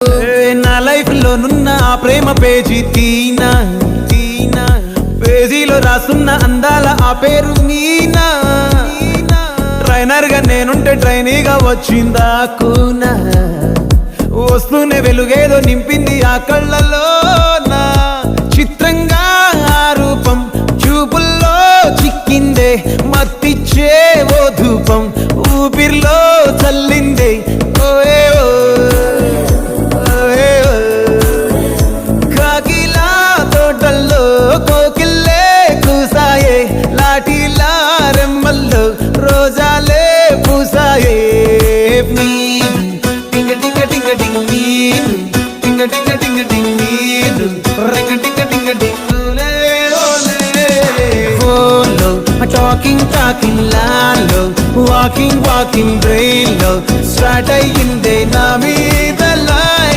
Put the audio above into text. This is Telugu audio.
నా లైఫ్లో నున్న ఆ ప్రేమ పేజీ తీనా తీనా. పేజీలో రాసున్న అందాల ఆ పేరు మీనా. ట్రైనర్గా నేనుంటే ట్రైనీగా వచ్చిందా కూనా? వస్తూనే వెలుగేదో నింపింది ఆ కళ్ళలో నా చిత్రంగా ఆ రూపం చూపుల్లో చిక్కిందే మత్తిచ్చే ఓ ధూపం. ఊపిరిలో చల్లిందే ఓ ఓయే టింగ టింగ టింగ టింగ్ నీరు రింగ టింగ టింగ టింగ్ ఓలే ఓలే ఫోన్లో టాకింగ్ టాకింగ్ లాలో వాకింగ్ వాకింగ్ బ్రెయిన్లో స్టార్ట్ అయ్యిందే నా మీద